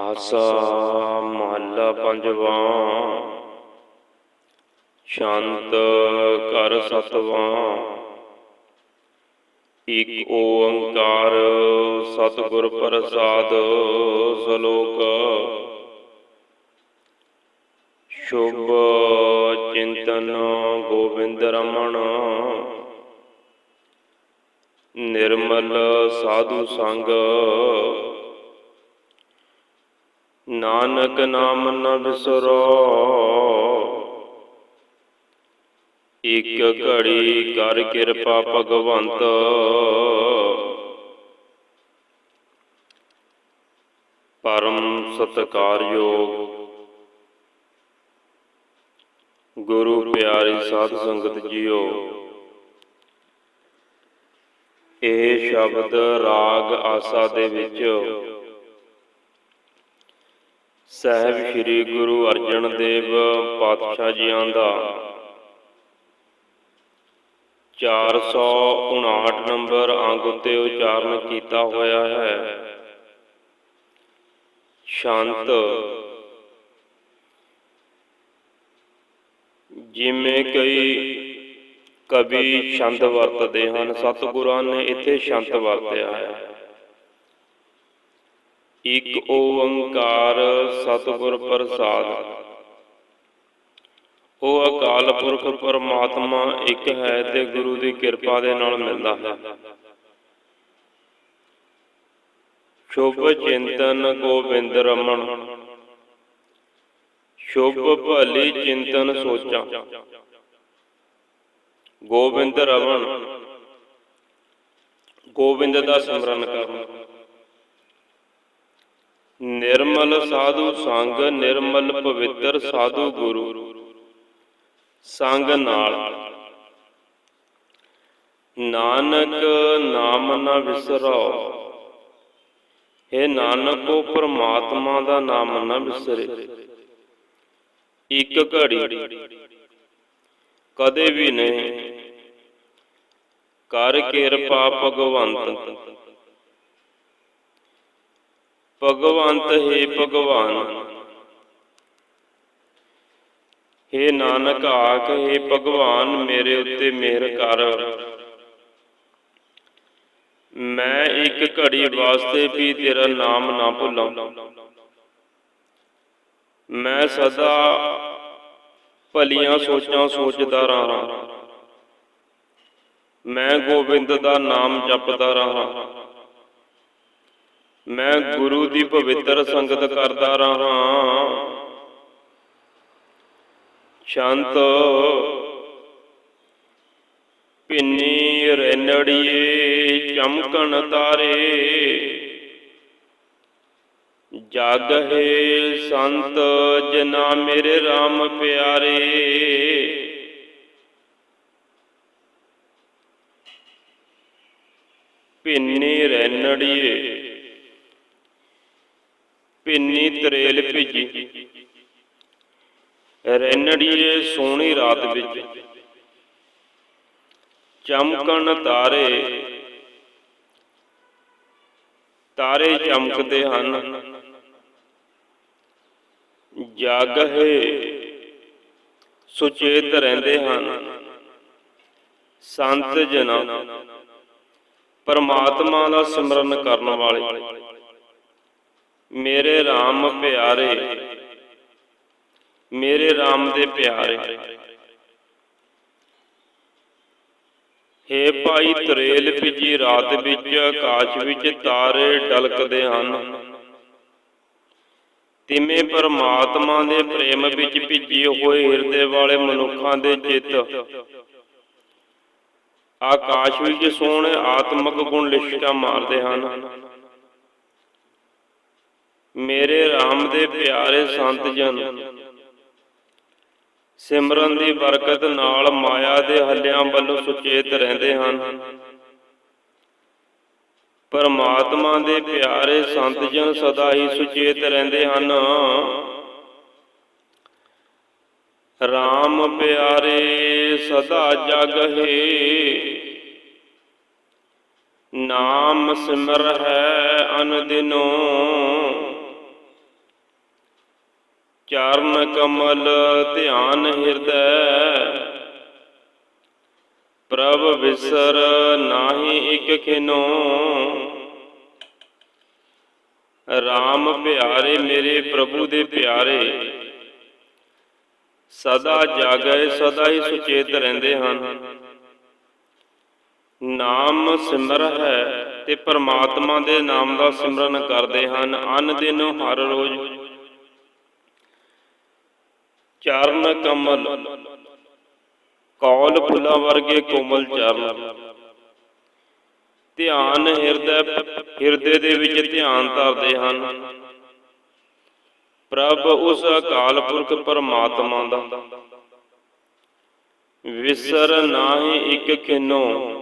ਆਸਾ ਮਹੱਲਾ ਪੰਜਵਾਂ। ਸ਼ਾਂਤ ਕਰ ਸਤਵਾਂ। ਇਕ ਓੰਕਾਰ ਸਤਿਗੁਰ ਪ੍ਰਸਾਦ ਸ਼ਲੋਕ। ਸ਼ੁਭ ਚਿੰਤਨ ਗੋਬਿੰਦ ਰਮਣ। ਨਿਰਮਲ ਸਾਧੂ ਸੰਗ। ਨਾਨਕ ਨਾਮ ਨ ਬਿਸਰੋ ਇਕ ਘੜੀ ਕਰ ਕਿਰਪਾ ਭਗਵੰਤ। ਪਰਮ ਸਤਕਾਰਯੋਗ। ਗੁਰੂ ਪਿਆਰੀ ਸਾਧ ਸੰਗਤ ਜੀਓ। ਇਹ ਸ਼ਬਦ ਰਾਗ ਆਸਾ ਦੇ ਵਿੱਚ ਸਹਿਬ ਸ੍ਰੀ ਗੁਰੂ ਅਰਜਨ ਦੇਵ ਪਾਤਸ਼ਾਹ ਜੀਆਂ ਦਾ। 459 ਨੰਬਰ ਅੰਗ ਉੱਤੇ ਉਚਾਰਨ ਕੀਤਾ ਹੋਇਆ ਹੈ। ਸ਼ਾਂਤ। ਜਿਵੇਂ ਕਈ ਕਵੀ ਛੰਦ ਵਰਤਦੇ ਹਨ, ਸਤਿਗੁਰਾਂ ਨੇ ਇੱਥੇ ਸ਼ਾਂਤ ਵਰਤਿਆ ਹੈ। ਇਕ ਓੰਕਾਰ ਸਤਿਗੁਰ ਪ੍ਰਸਾਦ। ਉਹ ਅਕਾਲ ਪੁਰਖ ਪਰਮਾਤਮਾ ਇੱਕ ਹੈ ਤੇ ਗੁਰੂ ਦੀ ਕਿਰਪਾ ਦੇ ਨਾਲ ਮਿਲਦਾ ਹੈ। ਸ਼ੁਭ ਚਿੰਤਨ ਗੋਬਿੰਦ ਰਮਨ। ਸ਼ੁਭ ਭਲੀ ਚਿੰਤਨ ਸੋਚਾਂ। ਗੋਬਿੰਦ ਰਮਨ। ਗੋਬਿੰਦ ਦਾ ਸਿਮਰਨ ਕਰਨਾ ਨਿਰਮਲ ਸਾਧੂ ਸੰਗ, ਨਿਰਮਲ ਪਵਿੱਤਰ ਸਾਧੂ ਗੁਰੂ। ਸੰਗ ਨਾਲ। ਨਾਨਕ ਨਾਮ ਨਾ ਵਿਸਰੋ। ਇਹ ਨਾਨਕੋ, ਪ੍ਰਮਾਤਮਾ ਦਾ ਨਾਮ ਨਾ ਵਿਸਰੇ। ਇੱਕ ਘੜੀ ਕਦੇ ਵੀ ਨਹੀਂ। ਕਰ ਕਿਰਪਾ ਭਗਵੰਤ। ਭਗਵੰਤ ਹੈ ਭਗਵਾਨ ਹੇ ਨਾਨਕ ਆਖ ਹੇ ਭਗਵਾਨ ਮੇਰੇ ਉੱਤੇ ਮਿਹਰ ਕਰ ਮੈਂ ਇੱਕ ਘੜੀ ਵਾਸਤੇ ਵੀ ਤੇਰਾ ਨਾਮ ਨਾ ਭੁੱਲਾਂ ਮੈਂ ਸਦਾ ਭਲੀਆਂ ਸੋਚਾਂ ਸੋਚਦਾ ਰਹਾ ਮੈਂ ਗੋਬਿੰਦ ਦਾ ਨਾਮ ਜਪਦਾ ਰਹਾ ਮੈਂ ਗੁਰੂ ਦੀ ਪਵਿੱਤਰ ਸੰਗਤ ਕਰਦਾ ਰਹਾ। ਸ਼ਾਂਤ ਪਿੰਨੀ ਰੈਨੜੀਏ ਚਮਕਣ ਤਾਰੇ। ਜਗ ਹੈ ਸੰਤ ਜਨਾ ਮੇਰੇ RAM ਪਿਆਰੇ। ਪਿੰਨੀ ਰੈਨੜੀਏ ਪਿੰਨੀ ਤਰੇਲ ਭਿੱਜੀ। ਰੈਨੜੀਏ ਸੋਹਣੀ ਰਾਤ ਵਿੱਚ। ਚਮਕਣ ਤਾਰੇ। ਤਾਰੇ ਚਮਕਦੇ ਹਨ। ਜਗ ਸੁਚੇਤ ਰਹਿੰਦੇ ਹਨ। ਸੰਤ ਜਨਾਂ। ਪਰਮਾਤਮਾ ਦਾ ਸਿਮਰਨ ਕਰਨ ਵਾਲੇ। ਮੇਰੇ RAM ਪਿਆਰੇ। ਮੇਰੇ RAM ਦੇ ਪਿਆਰੇ। ਹੇ ਭਾਈ ਤਰੇਲ ਭਿੱਜੀ ਰਾਤ ਵਿੱਚ, ਆਕਾਸ਼ ਵਿੱਚ ਤਾਰੇ ਡਲਕਦੇ ਹਨ। ਤਿਵੇਂ ਪਰਮਾਤਮਾ ਦੇ ਪ੍ਰੇਮ ਵਿੱਚ ਭਿੱਜੇ ਹੋਏ ਹਿਰਦੇ ਵਾਲੇ ਮਨੁੱਖਾਂ ਦੇ ਚਿੱਤ। ਆਕਾਸ਼ ਵਿੱਚ ਸੋਹਣੇ ਆਤਮਿਕ ਗੁਣ ਲਿਸ਼ਕਾ ਮਾਰਦੇ ਹਨ। ਮੇਰੇ RAM ਦੇ ਪਿਆਰੇ ਸੰਤ ਜਨ। ਸਿਮਰਨ ਦੀ ਬਰਕਤ ਨਾਲ ਮਾਇਆ ਦੇ ਹੱਲਿਆਂ ਵੱਲੋਂ ਸੁਚੇਤ ਰਹਿੰਦੇ ਹਨ। ਪਰਮਾਤਮਾ ਦੇ ਪਿਆਰੇ ਸੰਤ ਜਨ ਸਦਾ ਹੀ ਸੁਚੇਤ ਰਹਿੰਦੇ ਹਨ। RAM ਪਿਆਰੇ ਸਦਾ ਜਗ ਹੈ। ਨਾਮ ਸਿਮਰ ਹੈ ਅਨ ਦਿਨੋ। ਚਰਨ ਕਮਲ ਧਿਆਨ ਹਿਰਦੈ। ਪ੍ਰਭ ਵਿਸਰ ਨਾਹੀ ਇਕ ਖਿਨੋ। RAM ਪਿਆਰੇ ਮੇਰੇ ਪ੍ਰਭੂ ਦੇ ਪਿਆਰੇ, ਸਦਾ ਜਾਗੈ, ਸਦਾ ਹੀ ਸੁਚੇਤ ਰਹਿੰਦੇ ਹਨ। ਨਾਮ ਸਿਮਰ ਹੈ ਤੇ ਪਰਮਾਤਮਾ ਦੇ ਨਾਮ ਦਾ ਸਿਮਰਨ ਕਰਦੇ ਹਨ। ਅਨ ਦਿਨ ਹਰ ਰੋਜ਼ ਚਰਨ ਕਮਲ। ਕੌਲ ਫੁੱਲਾਂ ਵਰਗੇ ਕੋਮਲ ਚਰਨ। ਧਿਆਨ ਹਿਰਦੇ ਹਿਰਦੇ ਦੇ ਵਿੱਚ ਧਿਆਨ ਧਰਦੇ ਹਨ। ਪ੍ਰਭ ਉਸ ਅਕਾਲ ਪੁਰਖ ਪਰਮਾਤਮਾ ਦਾ। ਵਿਸਰ ਨਾਹੀ ਇੱਕ ਖਿਨੋ।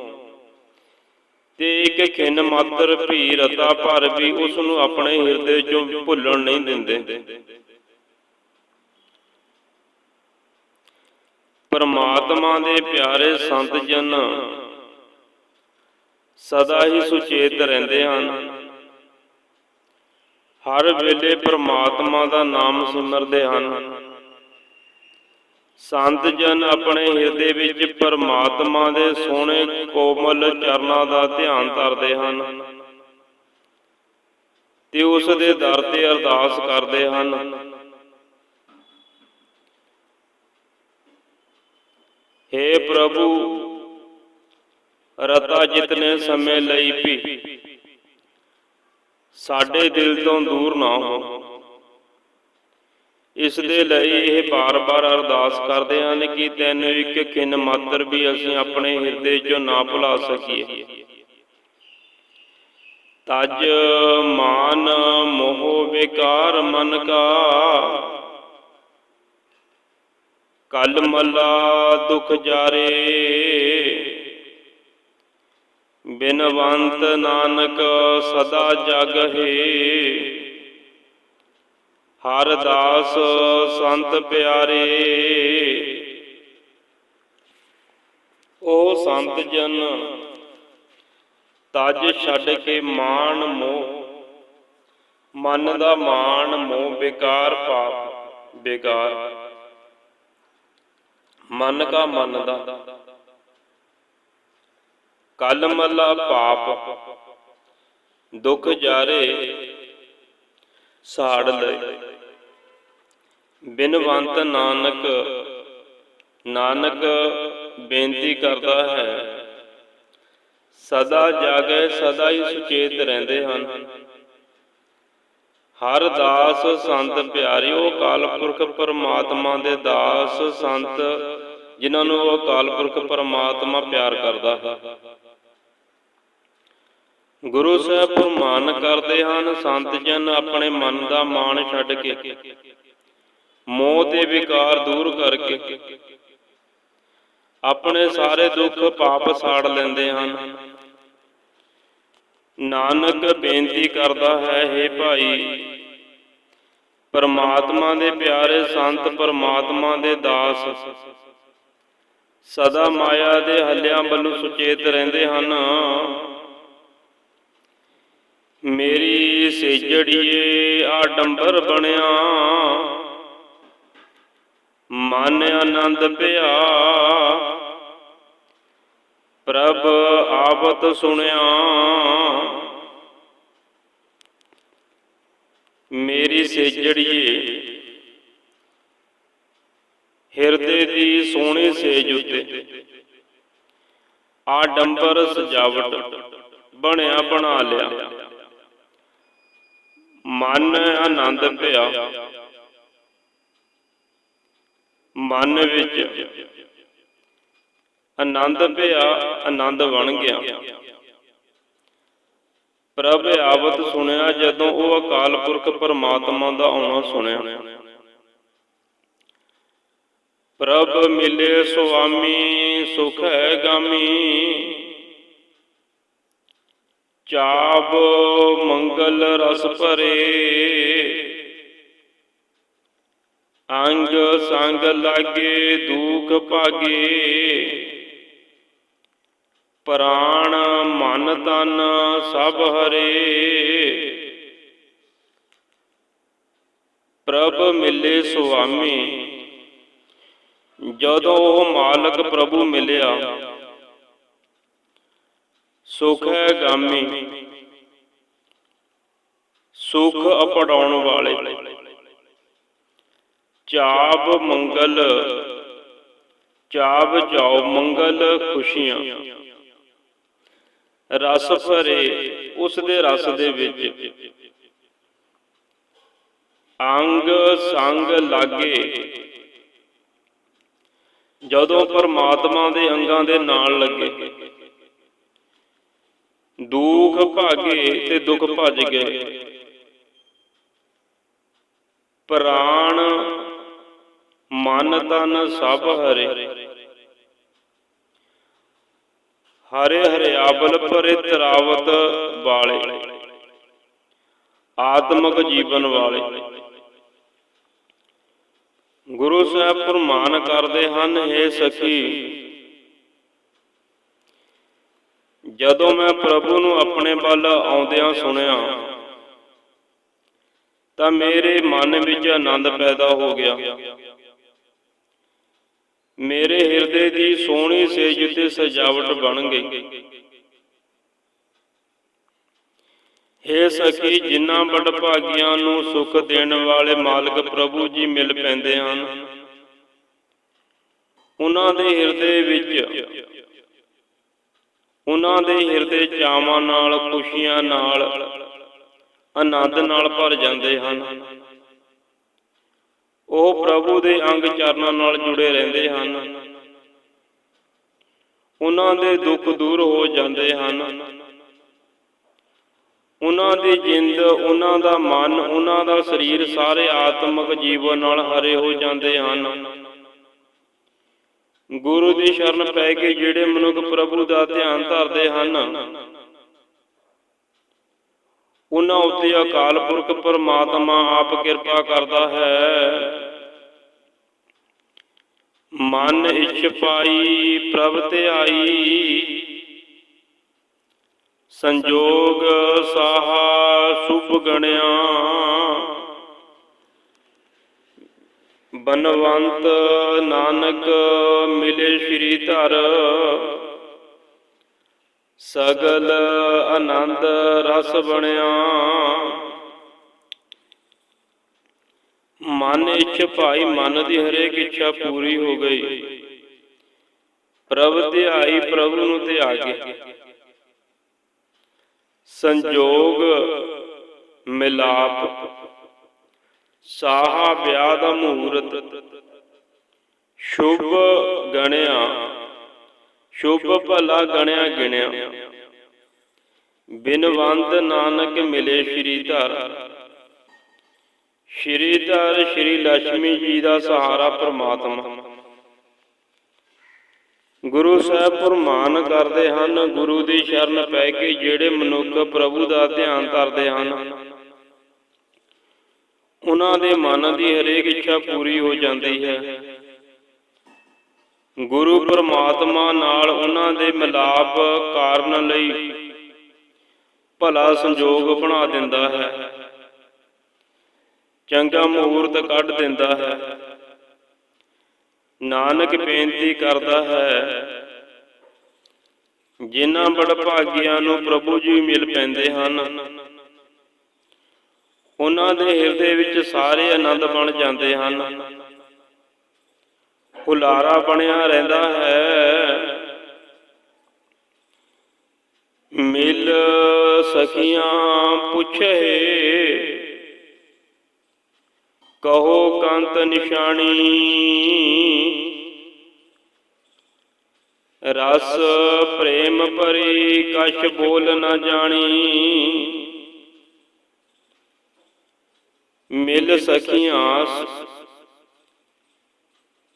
ਤੇ ਇੱਕ ਖਿੰਨ ਮਾਤਰ ਭੀ ਰਤਾ ਭਰ ਵੀ ਉਸ ਨੂੰ ਆਪਣੇ ਹਿਰਦੇ ਚੋਂ ਭੁੱਲਣ ਨਹੀਂ ਦਿੰਦੇ। ਪਰਮਾਤਮਾ ਦੇ ਪਿਆਰੇ ਸੰਤ ਜਨ, ਸਦਾ ਹੀ ਸੁਚੇਤ ਰਹਿੰਦੇ ਹਨ। ਹਰ ਵੇਲੇ ਪਰਮਾਤਮਾ ਦਾ ਨਾਮ ਸਿਮਰਦੇ ਹਨ। ਸੰਤ ਜਨ ਆਪਣੇ ਹਿਰਦੇ ਵਿੱਚ ਪਰਮਾਤਮਾ ਦੇ ਸੋਹਣੇ ਕੋਮਲ ਚਰਨਾਂ ਦਾ ਧਿਆਨ ਧਰਦੇ ਹਨ ਤੇ ਉਸ ਦੇ ਦਰ ਤੇ ਅਰਦਾਸ ਕਰਦੇ ਹਨ। हे ਪ੍ਰਭੂ, ਰਤਾ ਜਿਤਨੇ ਸਮੇਂ ਲਈ ਵੀ ਸਾਡੇ ਦਿਲ ਤੋਂ ਦੂਰ ਨਾ ਹੋ। ਇਸ ਦੇ ਲਈ ਇਹ ਬਾਰ-ਬਾਰ ਅਰਦਾਸ ਕਰਦੇ ਹਨ ਕਿ ਤੈਨੂੰ ਇੱਕ ਕਿੰਨ ਮਾਤਰ ਵੀ ਅਸੀਂ ਆਪਣੇ ਹਿਰਦੇ 'ਚੋਂ ਨਾ ਭੁਲਾ ਸਕੀਏ। ਤਜ ਮਾਨ ਮੋਹ ਵਿਕਾਰ ਮਨ ਕਾ। ਕਲ ਮੱਲਾ ਦੁਖ ਜਾਰੇ। ਬਿਨਵੰਤ ਨਾਨਕ ਸਦਾ ਜਗਹਿ ਹਰ ਦਾਸ ਸੰਤ ਪਿਆਰੇ। ਉਹ ਸੰਤ ਜਨ, ਤਜ ਛੱਡ ਕੇ ਮਾਨ ਮੋਹ। ਮਨ ਦਾ ਮਾਨ ਮੋਹ ਵਿਕਾਰ ਪਾਪ ਵਿਕਾਰ ਮਨ ਕਾ ਮਨ ਦਾ ਕਲ ਮੱਲਾ ਪਾਪ, ਦੁਖ ਜਾਰੇ, ਸਾੜ ਲਏ। ਬਿਨਵੰਤ ਨਾਨਕ ਨਾਨਕ ਬੇਨਤੀ ਕਰਦਾ ਹੈ। ਸਦਾ ਜਾਗੈ, ਸਦਾ ਹੀ ਸੁਚੇਤ ਰਹਿੰਦੇ ਹਨ। ਹਰ ਦਾਸ ਸੰਤ ਪਿਆਰੇ ਉਹ ਪੁਰਖ ਪਰਮਾਤਮਾ ਦੇ ਦਾਸ ਸੰਤ, ਜਿਨ੍ਹਾਂ ਨੂੰ ਉਹ ਅਕਾਲ ਪੁਰਖ ਪਰਮਾਤਮਾ ਪਿਆਰ ਕਰਦਾ ਹੈ। ਗੁਰੂ ਸਾਹਿਬ ਫਰਮਾਨ ਕਰਦੇ ਹਨ, ਸੰਤ ਜਨ ਆਪਣੇ ਮਨ ਦਾ ਮਾਣ ਛੱਡ ਕੇ, ਮੋਹ ਤੇ ਵਿਕਾਰ ਦੂਰ ਕਰਕੇ, ਆਪਣੇ ਸਾਰੇ ਦੁੱਖ ਪਾਪ ਸਾੜ ਲੈਂਦੇ ਹਨ। ਨਾਨਕ ਬੇਨਤੀ ਕਰਦਾ ਹੈ हे ਭਾਈ। ਪਰਮਾਤਮਾ ਦੇ ਪਿਆਰੇ ਸੰਤ, ਪਰਮਾਤਮਾ ਦੇ ਦਾਸ। ਸਦਾ ਮਾਇਆ ਦੇ ਹੱਲਿਆਂ ਵੱਲੋਂ ਸੁਚੇਤ ਰਹਿੰਦੇ ਹਨ। ਮੇਰੀ ਸੇਜੜੀਏ, ਆਡੰਬਰ ਬਣਿਆ। ਮਨ ਆਨੰਦ ਪਿਆ ਪ੍ਰਭ ਆਵਤ ਸੁਣਿਆ। ਮੇਰੀ ਸੇਜੜੀਏ, ਹਿਰਦੇ ਦੀ ਸੋਹਣੀ ਸੇਜ ਉੱਤੇ ਆਡੰਬਰ ਸਜਾਵਟ ਬਣਿਆ ਬਣਾ ਲਿਆ। ਮਨ ਆਨੰਦ ਭਿਆ। ਮਨ ਵਿੱਚ ਆਨੰਦ ਭਿਆ ਆਨੰਦ ਬਣ ਗਿਆ। ਪ੍ਰਭ ਆਵਤ ਸੁਣਿਆ ਜਦੋਂ ਉਹ ਅਕਾਲ ਪੁਰਖ ਪਰਮਾਤਮਾ ਦਾ ਆਉਣਾ ਸੁਣਿਆ। ਪ੍ਰਭ ਮਿਲੇ ਸੁਆਮੀ, ਸੁਖ ਹੈ ਗਾਮੀ। ਚਾਪ ਮੰਗਲ ਰਸ ਭਰੇ। ਅੰਗ ਸੰਗ ਲਾਗੇ, ਦੁਖ ਭਾਗੇ। ਪ੍ਰਾਣ ਮਨ ਤਨ ਸਭ ਹਰੇ। ਪ੍ਰਭ ਮਿਲੇ ਸੁਆਮੀ, ਜਦੋਂ ਉਹ ਮਾਲਕ ਪ੍ਰਭੂ ਮਿਲਿਆ, ਸੁਖ ਹੈ ਗਾਮੀ, ਸੁਖ ਅਪੜਾਉਣ ਵਾਲੇ। ਚਾਬ ਮੰਗਲ ਚਾਬ ਜਾਓ ਮੰਗਲ ਖੁਸ਼ੀਆਂ। ਰਸ ਭਰੇ ਉਸ ਦੇ ਰਸ ਦੇ ਵਿੱਚ। ਅੰਗ ਸੰਗ ਲਾਗੇ। ਜਦੋਂ ਪਰਮਾਤਮਾ ਦੇ ਅੰਗਾਂ ਦੇ ਨਾਲ ਲੱਗੇ। ਦੁੱਖ ਭਾਗੇ ਤੇ ਦੁੱਖ ਭੱਜ ਗਏ। ਪ੍ਰਾਣ ਮਨ ਤਨ ਸਭ ਹਰੇ। ਹਰੇ ਹਰਿਆਬਲ ਭਰੇ ਤਰਾਵਤ ਵਾਲੇ। ਆਤਮਿਕ ਜੀਵਨ ਵਾਲੇ। ਗੁਰੂ ਸਾਹਿਬ ਫਰਮਾਨ ਕਰਦੇ ਹਨ हे ਸਖੀ। ਜਦੋਂ ਮੈਂ ਪ੍ਰਭੂ ਨੂੰ ਆਪਣੇ ਵੱਲ ਆਉਂਦਿਆਂ ਸੁਣਿਆ, ਤਾਂ ਮੇਰੇ ਮਨ ਵਿੱਚ ਆਨੰਦ ਪੈਦਾ ਹੋ ਗਿਆ। ਮੇਰੇ ਹਿਰਦੇ ਦੀ ਸੋਹਣੀ ਸੇਜ ਤੇ ਸਜਾਵਟ ਬਣ ਗਈ। ਹੇ ਸਖੀ ਜਿਨ੍ਹਾਂ ਬੜ ਭਾਗੀਆਂ ਨੂੰ ਸੁਖ ਦੇਣ ਵਾਲੇ ਮਾਲਕ ਪ੍ਰਭੂ ਜੀ ਮਿਲ ਪੈਂਦੇ ਹਨ, ਉਹਨਾਂ ਦੇ ਹਿਰਦੇ ਵਿੱਚ, ਉਹਨਾਂ ਦੇ ਹਿਰਦੇ ਚਾਵਾਂ ਨਾਲ, ਖੁਸ਼ੀਆਂ ਨਾਲ, ਆਨੰਦ ਨਾਲ ਭਰ ਜਾਂਦੇ ਹਨ। ਉਹ ਪ੍ਰਭੂ ਦੇ ਅੰਗ ਚਰਨਾਂ ਨਾਲ ਜੁੜੇ ਰਹਿੰਦੇ ਹਨ। ਉਹਨਾਂ ਦੇ ਦੁੱਖ ਦੂਰ ਹੋ ਜਾਂਦੇ ਹਨ। ਉਹਨਾਂ ਦੀ ਜਿੰਦ, ਉਹਨਾਂ ਦਾ ਮਨ, ਉਹਨਾਂ ਦਾ ਸਰੀਰ ਸਾਰੇ ਆਤਮਿਕ ਜੀਵਨ ਨਾਲ ਹਰੇ ਹੋ ਜਾਂਦੇ ਹਨ। ਗੁਰੂ ਦੀ ਸ਼ਰਨ ਪੈ ਕੇ ਜਿਹੜੇ ਮਨੁੱਖ ਪ੍ਰਭੂ ਦਾ ਧਿਆਨ ਧਰਦੇ ਹਨ ਉਹਨਾਂ ਉੱਤੇ ਅਕਾਲ ਪੁਰਖ ਪਰਮਾਤਮਾ ਆਪ ਕਿਰਪਾ ਕਰਦਾ ਹੈ। ਮਨ ਇਛ ਪਾਈ ਪ੍ਰਭ ਤੇ ਆਈ। ਸੰਜੋਗ ਸਾਹਾ ਸੁਭ ਗਣਿਆ। ਬਨਵੰਤ ਨਾਨਕ ਮਿਲੇ ਸ਼੍ਰੀ ਧਰ। ਸਗਲ ਆਨੰਦ ਰਸ ਬਣਿਆ। ਮਨ ਇੱਛ ਭਾਈ ਮਨ ਦੀ ਹਰੇਕ ਇੱਛਾ ਪੂਰੀ ਹੋ ਗਈ। ਪ੍ਰਭ ਧਿਆਈ ਪ੍ਰਭੂ ਨੂੰ ਧਿਆ ਕੇ ਸੰਜੋਗ ਮਿਲਾਪ। ਸਾਹਾ ਵਿਆਹ ਦਾ ਮਹੂਰਤ ਸ਼ੁਭ ਗਣਿਆ। ਸ਼ੁਭ ਭਲਾ ਗਣਿਆ ਗਿਣਿਆ। ਬਿਨਵੰਤ ਨਾਨਕ ਮਿਲੇ ਸ਼੍ਰੀ ਧਰ। ਸ਼੍ਰੀ ਧਰ, ਸ਼੍ਰੀ ਲక్ష్ਮੀ ਜੀ ਦਾ ਸਹਾਰਾ ਪ੍ਰਮਾਤਮਾ। ਗੁਰੂ ਸਾਹਿਬ ਪ੍ਰਮਾਨ ਕਰਦੇ ਹਨ, ਗੁਰੂ ਦੀ ਸ਼ਰਨ ਪੈ ਕੇ ਜਿਹੜੇ ਮਨੁੱਖ ਪ੍ਰਭੂ ਦਾ ਧਿਆਨ ਧਰਦੇ ਹਨ, ਉਹਨਾਂ ਦੇ ਮਨ ਦੀ ਹਰੇਕ ਇੱਛਾ ਪੂਰੀ ਹੋ ਜਾਂਦੀ ਹੈ। ਗੁਰੂ ਪਰਮਾਤਮਾ ਨਾਲ ਉਹਨਾਂ ਦੇ ਮਿਲਾਪ ਕਾਰਨ ਲਈ ਭਲਾ ਸੰਜੋਗ ਬਣਾ ਦਿੰਦਾ ਹੈ। ਚੰਗਾ ਮਹੂਰਤ ਕੱਢ ਦਿੰਦਾ ਹੈ। ਨਾਨਕ ਬੇਨਤੀ ਕਰਦਾ ਹੈ, ਜਿਨ੍ਹਾਂ ਬੜ ਭਾਗੀਆਂ ਨੂੰ ਪ੍ਰਭੂ ਜੀ ਮਿਲ ਪੈਂਦੇ ਹਨ, ਉਹਨਾਂ ਦੇ ਹਿਰਦੇ ਵਿੱਚ ਸਾਰੇ ਆਨੰਦ ਬਣ ਜਾਂਦੇ ਹਨ। ਹੁਲਾਰਾ ਬਣਿਆ ਰਹਿੰਦਾ ਹੈ। ਮਿਲ ਸਖੀਆਂ ਪੁੱਛੇ, ਕਹੋ ਕੰਤ ਨਿਸ਼ਾਨੀ। ਰਸ ਪ੍ਰੇਮ ਭਰੀ ਕਛ ਬੋਲ ਨਾ ਜਾਣੀ। ਮਿਲ ਸਖੀਆਂ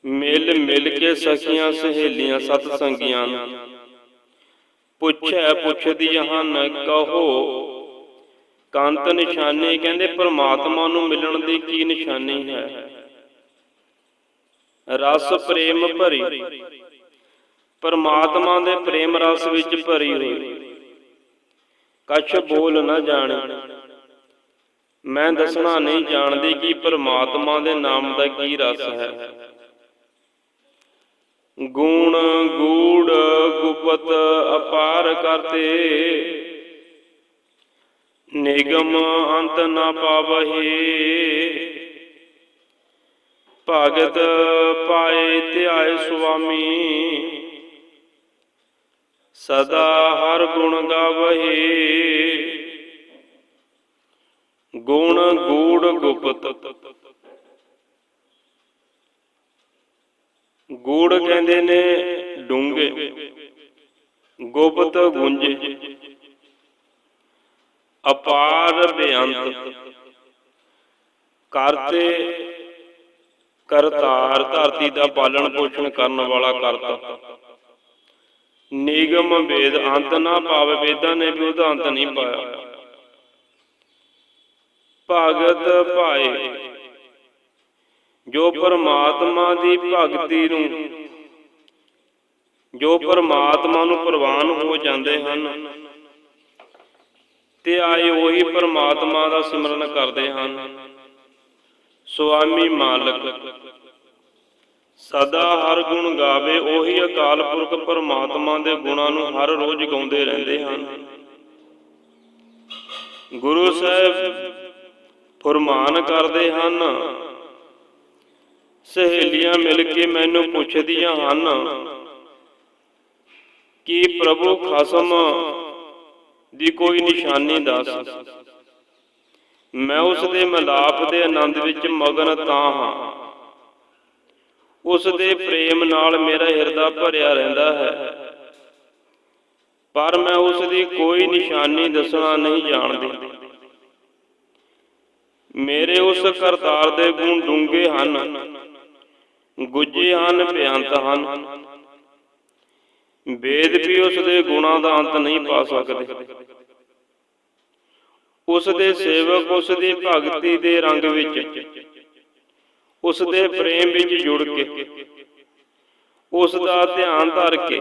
ਮਿਲ ਮਿਲ ਕੇ ਸਖੀਆਂ ਸਹੇਲੀਆਂ ਸਤ ਸੰਗੀਆਂ ਪੁੱਛੈ ਪੁੱਛਦੀ ਹਨ ਕਹੋ, ਕੰਤ ਨਿਸ਼ਾਨੀ ਕਹਿੰਦੇ ਪ੍ਰਮਾਤਮਾ ਨੂੰ ਮਿਲਣ ਦੀ ਕੀ ਨਿਸ਼ਾਨੀ ਹੈ? ਰਸ ਪ੍ਰੇਮ ਭਰੀ। ਪਰਮਾਤਮਾ ਦੇ ਪ੍ਰੇਮ ਰਸ ਵਿੱਚ ਭਰੀ ਹੋਈ। ਕਛ ਬੋਲ ਨਾ ਜਾਣੇ। ਮੈਂ ਦੱਸਣਾ ਨਹੀਂ ਜਾਣਦੀ ਕਿ ਪਰਮਾਤਮਾ ਦੇ ਨਾਮ ਦਾ ਕੀ ਰਸ ਹੈ। ਗੁਣ ਗੂੜ ਗੁਪਤ ਅਪਾਰ ਕਰਤੇ। ਨਿਗਮ ਅੰਤ ਨਾ ਪਾਵਹੀ। ਭਗਤ ਪਾਏ ਧਿਆਏ ਸੁਆਮੀ। ਸਦਾ ਹਰ ਗੁਣ ਗਾਵਹੀ। ਗੁਣ ਗੂੜ ਗੁਪਤ ਗੂੜ ਕਹਿੰਦੇ ਨੇ ਡੂੰਗੇ ਗੁਪਤ ਗੁੰਜੇ ਅਪਾਰ ਬੇਅੰਤ ਕਰਤੇ ਕਰਤਾਰ ਧਰਤੀ ਦਾ ਪਾਲਣ ਪੋਸ਼ਣ ਕਰਨ ਵਾਲਾ ਕਰਤਾ। ਨਿਗਮ ਵੇਦ ਅੰਤ ਨਾ ਪਾਵੇ, ਵੇਦਾਂ ਨੇ ਵੀ ਉਹਦਾ ਅੰਤ ਨਹੀਂ ਪਾਇਆ। ਭਗਤ ਭਾਏ ਜੋ ਪਰਮਾਤਮਾ ਦੀ ਭਗਤੀ ਨੂੰ, ਜੋ ਪਰਮਾਤਮਾ ਨੂੰ ਪ੍ਰਵਾਨ ਹੋ ਜਾਂਦੇ ਹਨ, ਤੇ ਆਏ ਉਹੀ ਪਰਮਾਤਮਾ ਦਾ ਸਿਮਰਨ ਕਰਦੇ ਹਨ। ਸੁਆਮੀ ਮਾਲਕ, ਸਦਾ ਹਰ ਗੁਣ ਗਾਵੇ, ਉਹੀ ਅਕਾਲ ਪੁਰਖ ਪਰਮਾਤਮਾ ਦੇ ਗੁਣਾਂ ਨੂੰ ਹਰ ਰੋਜ਼ ਗਾਉਂਦੇ ਰਹਿੰਦੇ ਹਨ। ਗੁਰੂ ਸਾਹਿਬ ਫਰਮਾਨ ਕਰਦੇ ਹਨ ਸਹੇਲੀਆਂ ਮਿਲ ਕੇ ਮੈਨੂੰ ਪੁੱਛਦੀਆਂ ਹਨ ਕਿ ਪ੍ਰਭੂ ਖਸਮ ਦੀ ਕੋਈ ਨਿਸ਼ਾਨੀ ਦੱਸ। ਮੈਂ ਉਸ ਦੇ ਮਲਾਪ ਦੇ ਆਨੰਦ ਵਿੱਚ ਮਗਨ ਤਾਂ ਹਾਂ। ਉਸ ਦੇ ਪ੍ਰੇਮ ਨਾਲ ਮੇਰਾ ਹਿਰਦਾ ਭਰਿਆ ਰਹਿੰਦਾ ਹੈ। ਪਰ ਮੈਂ ਉਸ ਦੀ ਕੋਈ ਨਿਸ਼ਾਨੀ ਦੱਸਣਾ ਨਹੀਂ ਜਾਣਦੀ। ਮੇਰੇ ਉਸ ਕਰਤਾਰ ਦੇ ਗੁਣ ਡੂੰਘੇ ਹਨ। ਗੁੱਜੇ ਹਨ, ਬੇਅੰਤ ਹਨ। ਵੇਦ ਵੀ ਉਸ ਦੇ ਗੁਣਾਂ ਦਾ ਅੰਤ ਨਹੀਂ ਪਾ ਸਕਦੇ। ਉਸ ਦੇ ਸੇਵਕ ਉਸ ਦੀ ਭਗਤੀ ਦੇ ਰੰਗ ਵਿੱਚ, ਉਸ ਦੇ ਪ੍ਰੇਮ ਵਿੱਚ ਜੁੜ ਕੇ, ਉਸ ਦਾ ਧਿਆਨ ਧਰ ਕੇ,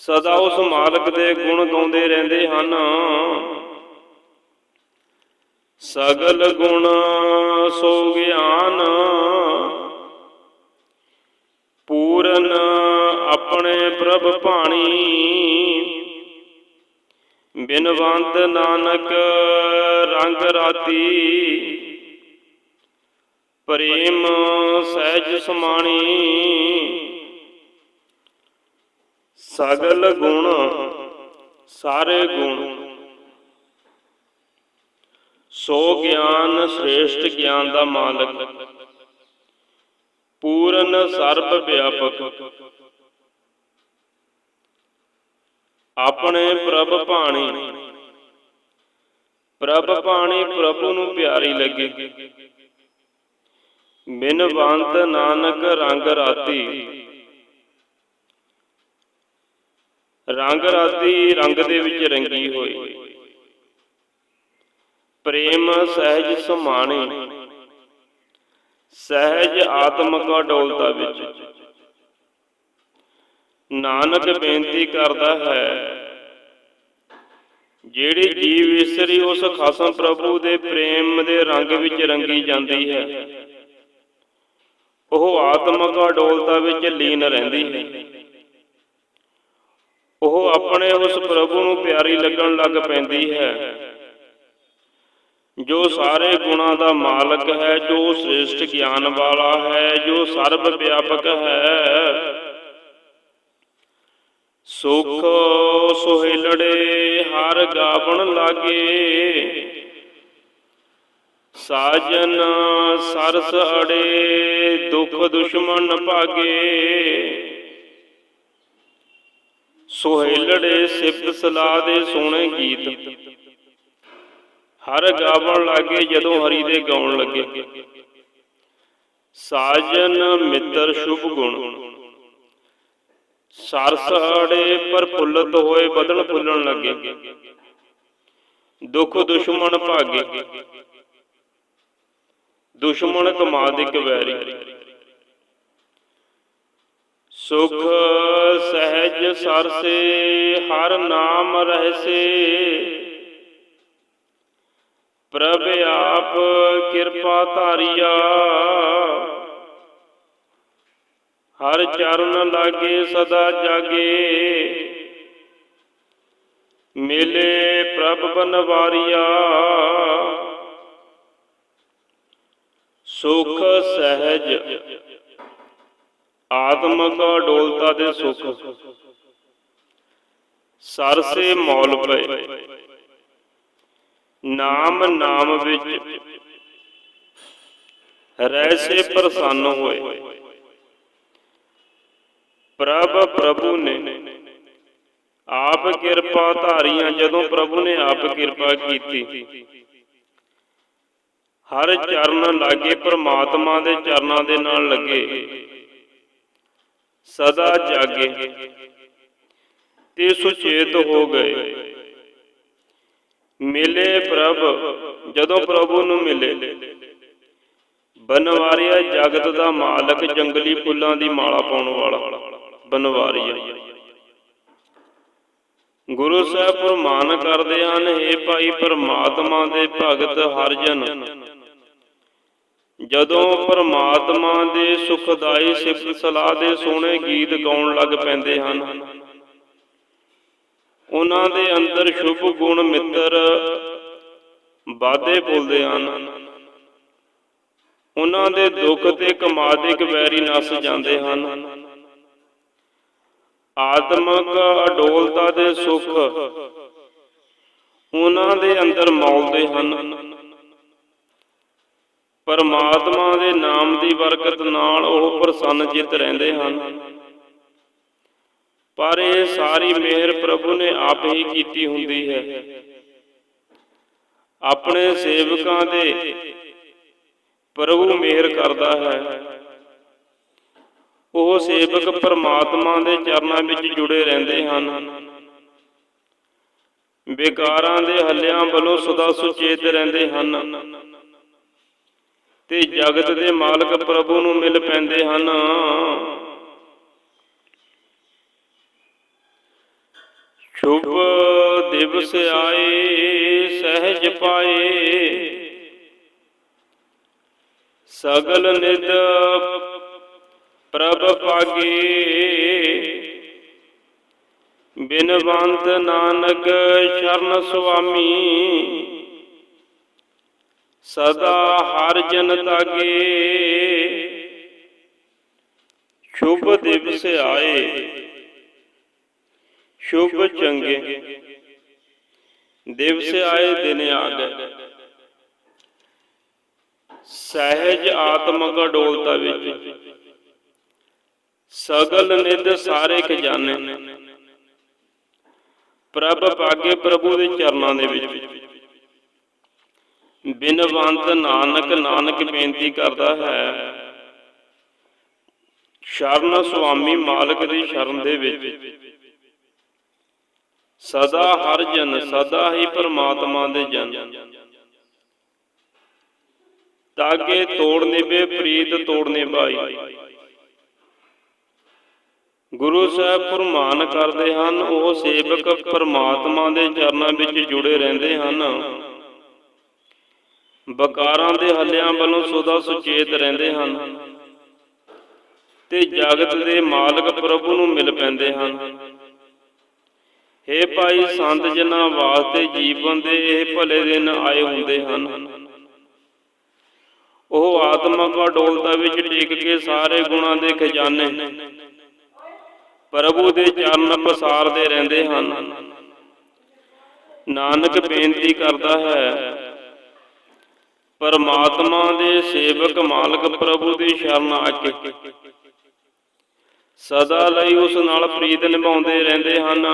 ਸਦਾ ਉਸ ਮਾਲਕ ਦੇ ਗੁਣ ਗਾਉਂਦੇ ਰਹਿੰਦੇ ਹਨ। ਸਗਲ ਗੁਣ ਸੋ ਗਿਆਨ ਪੂਰਨ ਆਪਣੇ ਪ੍ਰਭ ਭਾਣੀ। ਬਿਨਵੰਤ ਨਾਨਕ ਰੰਗ ਰਾਤੀ। ਪ੍ਰੇਮ ਸਹਿਜ ਸਮਾਣੀ। ਸਗਲ ਗੁਣ ਸਾਰੇ ਗੁਣ। ਸੋ ਗਿਆਨ ਸ੍ਰੇਸ਼ਟ ਗਿਆਨ ਦਾ ਮਾਲਕ। ਪੂਰਨ ਸਰਬ ਵਿਆਪਕ। ਆਪਣੇ ਪ੍ਰਭ ਭਾਣੀ। ਪ੍ਰਭ ਭਾਣੀ ਪ੍ਰਭੂ ਨੂੰ ਪਿਆਰੀ ਲੱਗੇ। ਬਿਨਵੰਤ ਨਾਨਕ ਰੰਗ ਰਾਤੀ। ਰੰਗ ਰਾਤੀ ਰੰਗ ਦੇ ਵਿੱਚ ਰੰਗੀ ਹੋਈ। ਪ੍ਰੇਮ ਸਹਿਜ ਸਮਾਣੀ। ਸਹਿਜ ਆਤਮਕ ਡੋਲਤਾ ਵਿੱਚ। ਨਾਨਕ ਬੇਨਤੀ ਕਰਦਾ ਹੈ। ਜਿਹੜੀ ਜੀਵ ਇਸਰੀ ਉਸ ਖਾਸਮ ਪ੍ਰਭੂ ਦੇ ਪ੍ਰੇਮ ਦੇ ਰੰਗ ਵਿੱਚ ਰੰਗੀ ਜਾਂਦੀ ਹੈ। ਉਹ ਆਤਮਕ ਅਡੋਲਤਾ ਵਿੱਚ ਲੀਨ ਰਹਿੰਦੀ ਹੈ। ਉਹ ਆਪਣੇ ਉਸ ਪ੍ਰਭੂ ਨੂੰ ਪਿਆਰੀ ਲੱਗਣ ਲੱਗ ਪੈਂਦੀ ਹੈ। ਜੋ ਸਾਰੇ ਗੁਣਾਂ ਦਾ ਮਾਲਕ ਹੈ, ਜੋ ਸ੍ਰੇਸ਼ਟ ਗਿਆਨ ਵਾਲਾ ਹੈ, ਜੋ ਸਰਬ ਵਿਆਪਕ ਹੈ। ਸੁਖ ਸੁਹੇਲੜੇ ਹਰ ਗਾਵਣ ਲਾਗੇ। ਸਾਜਨ ਸਰਸ ਅੜੇ, ਦੁਖ ਦੁਸ਼ਮਨ ਭਾਗੇ। ਸੁਹੇਲੜੇ ਸਿਫਤ ਸਲਾਹ ਦੇ ਸੋਹਣੇ ਗੀਤ। ਹਰ ਗਾਵਣ ਲਾਗੇ ਜਦੋਂ ਹਰੀ ਦੇ ਗਾਉਣ ਲੱਗੇ। ਸਾਜਨ ਮਿੱਤਰ ਸ਼ੁਭ ਗੁਣ। ਸਰਸੜੇ ਪ੍ਰਫੁੱਲਤ ਹੋਏ ਬਦਨ ਫੁੱਲਣ ਲੱਗੇ। ਦੁੱਖ ਦੁਸ਼ਮਣ ਭਾਗੇ। ਦੁਸ਼ਮਣ ਕਮਾਦਿਕ ਵੈਰੀ ਸੁਖ ਸਹਿਜ ਸਰਸੇ, ਹਰ ਨਾਮ ਰਹਸੇ। ਪ੍ਰਭ ਆਪ ਕਿਰਪਾ ਧਾਰਿਆ। ਹਰ ਚਰਨ ਲਾਗੇ ਸਦਾ ਜਾਗੇ। ਮਿਲੇ ਪ੍ਰਭ ਬਨਵਾਰੀਆ। ਸੁਖ ਸਹਿਜ। ਆਤਮਕ ਡੋਲਤਾ ਦੇ ਸੁਖ। ਸਰਸੇ ਮੌਲ ਪਏ। ਨਾਮ ਨਾਮ ਵਿੱਚ। ਰਹਿ ਪ੍ਰਸੰਨ ਹੋਏ। ਪ੍ਰਭ ਪ੍ਰਭੂ ਨੇ। ਆਪ ਕਿਰਪਾ ਧਾਰੀਆਂ ਜਦੋਂ ਪ੍ਰਭੂ ਨੇ ਆਪ ਕਿਰਪਾ ਕੀਤੀ। ਹਰ ਚਰਨ ਲਾਗੇ ਪ੍ਰਮਾਤਮਾ ਦੇ ਚਰਨਾਂ ਦੇ ਨਾਲ ਲੱਗੇ। ਸਦਾ ਜਾਗੇ। ਤੇ ਸੁਚੇਤ ਹੋ ਗਏ। ਮਿਲੇ ਪ੍ਰਭ ਜਦੋਂ ਪ੍ਰਭੂ ਨੂੰ ਮਿਲੇ। ਬਨਵਾਰਿਆ ਜਗਤ ਦਾ ਮਾਲਕ ਜੰਗਲੀ ਫੁੱਲਾਂ ਦੀ ਮਾਲਾ ਪਾਉਣ ਵਾਲਾ। ਬਨਵਾਰੀਆ ਗੁਰੂ ਸਾਹਿਬ ਫਰਮਾਨ ਕਰਦੇ ਹਨ हे ਭਾਈ ਪਰਮਾਤਮਾ ਦੇ ਭਗਤ ਹਰ ਜਦੋਂ ਪਰਮਾਤਮਾ ਦੇ ਸੁਖਦਾਈ ਸਿਫਤ ਸਲਾਹ ਦੇ ਸੋਹਣੇ ਗੀਤ ਗਾਉਣ ਲੱਗ ਪੈਂਦੇ ਹਨ, ਉਹਨਾਂ ਦੇ ਅੰਦਰ ਸ਼ੁਭ ਗੁਣ ਮਿੱਤਰ ਵਾਦੇ ਬੋਲਦੇ ਹਨ। ਉਹਨਾਂ ਦੇ ਦੁੱਖ ਤੇ ਕਮਾਦਿਕ ਵੈਰੀ ਨਸ ਜਾਂਦੇ ਹਨ। ਆਤਮਕ ਅਡੋਲਤਾ ਦੇ ਸੁਖ। ਉਹਨਾਂ ਦੇ ਅੰਦਰ ਮੌਲਦੇ ਹਨ। ਪਰਮਾਤਮਾ ਦੇ ਨਾਮ ਦੀ ਬਰਕਤ ਨਾਲ ਉਹ ਪ੍ਰਸੰਨ ਚਿਤ ਰਹਿੰਦੇ ਹਨ। ਪਰ ਇਹ ਸਾਰੀ ਮਿਹਰ ਪ੍ਰਭੂ ਨੇ ਆਪ ਹੀ ਕੀਤੀ ਹੁੰਦੀ ਹੈ। ਆਪਣੇ ਸੇਵਕਾਂ ਦੇ ਪ੍ਰਭੂ ਮਿਹਰ ਕਰਦਾ ਹੈ। ਉਹ ਸੇਵਕ ਪਰਮਾਤਮਾ ਦੇ ਚਰਨਾਂ ਵਿੱਚ ਜੁੜੇ ਰਹਿੰਦੇ ਹਨ। ਵਿਕਾਰਾਂ ਦੇ ਹੱਲਿਆਂ ਵੱਲੋਂ ਸਦਾ ਸੁਚੇਤ ਰਹਿੰਦੇ ਹਨ। ਤੇ ਜਗਤ ਦੇ ਮਾਲਕ ਪ੍ਰਭੂ ਨੂੰ ਮਿਲ ਪੈਂਦੇ ਹਨ। ਸ਼ੁਭ ਦਿਵਸ ਆਏ, ਸਹਿਜ ਪਾਏ। ਸਗਲ ਨਿਦ ਪ੍ਰਭ ਪਾਗੇ। ਬਿਨਵੰਤ ਨਾਨਕ ਸ਼ਰਨ ਸੁਆਮੀ। ਸਦਾ ਹਰ ਜਨ ਤਾਗੇ ਸ਼ੁਭ ਦਿਵਸ ਆਏ। ਸ਼ੁਭ ਚੰਗੇ। ਦਿਵਸ ਆਏ ਦਿਨ ਆ ਗਏ ਸਹਿਜ ਆਤਮਕ ਡੋਲਤਾ ਵਿੱਚ। ਸਗਲ ਨਿਦ ਸਾਰੇ ਖਜ਼ਾਨੇ। ਪ੍ਰਭ ਪਾਗੇ ਪ੍ਰਭੂ ਦੇ ਚਰਨਾਂ ਦੇ ਵਿੱਚ। ਬਿਨਵੰਤ ਨਾਨਕ ਨਾਨਕ ਬੇਨਤੀ ਕਰਦਾ ਹੈ। ਸ਼ਰਨ ਸੁਆਮੀ ਮਾਲਕ ਦੀ ਸ਼ਰਨ ਦੇ ਵਿੱਚ। ਸਦਾ ਹਰ ਜਨ, ਸਦਾ ਹੀ ਪਰਮਾਤਮਾ ਦੇ ਜਨ। ਤਾਗੇ ਤੋੜ ਨਿਭੇ, ਪ੍ਰੀਤ ਤੋੜ ਨਿਭਾਈ। ਗੁਰੂ ਸਾਹਿਬ ਫਰਮਾਨ ਕਰਦੇ ਹਨ, ਉਹ ਸੇਵਕ ਪਰਮਾਤਮਾ ਦੇ ਚਰਨਾਂ ਵਿੱਚ ਜੁੜੇ ਰਹਿੰਦੇ ਹਨ। ਬਕਾਰਾਂ ਦੇ ਹੱਲਿਆਂ ਵੱਲੋਂ ਸਦਾ ਸੁਚੇਤ ਰਹਿੰਦੇ ਹਨ। ਤੇ ਜਗਤ ਦੇ ਮਾਲਕ ਪ੍ਰਭੂ ਨੂੰ ਮਿਲ ਪੈਂਦੇ ਹਨ। हे ਭਾਈ ਸੰਤ ਜਨਾਂ ਵਾਸਤੇ ਜੀਵਨ ਦੇ ਇਹ ਭਲੇ ਦਿਨ ਆਏ ਹੁੰਦੇ ਹਨ। ਉਹ ਆਤਮਕ ਅਡੋਲਤਾ ਵਿੱਚ ਟਿਕ ਕੇ ਸਾਰੇ ਗੁਣਾਂ ਦੇ ਖਜ਼ਾਨੇ ਪ੍ਰਭੂ ਦੇ ਚਰਨ ਪਸਾਰਦੇ ਰਹਿੰਦੇ ਹਨ। ਨਾਨਕ ਬੇਨਤੀ ਕਰਦਾ ਹੈ, ਪਰਮਾਤਮਾ ਦੇ ਸੇਵਕ ਮਾਲਕ ਪ੍ਰਭੂ ਦੀ ਸ਼ਰਨ ਆ ਕੇ ਸਦਾ ਲਈ ਉਸ ਨਾਲ ਪ੍ਰੀਤ ਨਿਭਾਉਂਦੇ ਰਹਿੰਦੇ ਹਨ।